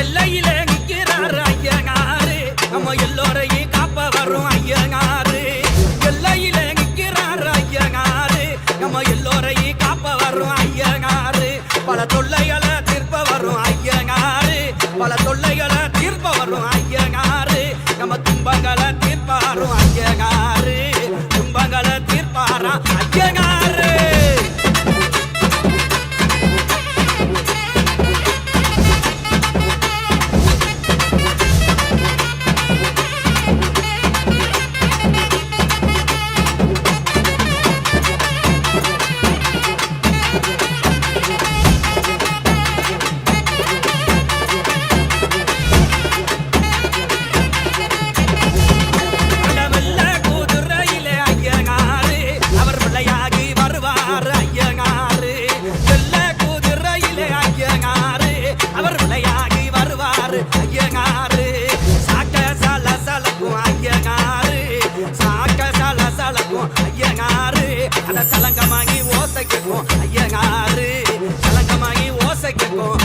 எல்லையில நிக்கிறாரு ஐயனாரு நம்ம எல்லோரையும் காப்ப வரும் ஐயனாரு எல்லையில நிக்கிறாரு ஐயனாரு நம்ம எல்லோரையும் காப்ப வரும் ஐயனாரு பல தொல்லைகளை தீர்ப்ப வரும் ஐயனாரு பல தொல்லைகளை தீர்ப்ப வரும் ஐயா கேட்கும் ஐயனாரு அத சலங்கமாகி ஓசை கேட்கும். ஐயனாரு சலங்கமாகி ஓசை கேட்கும்.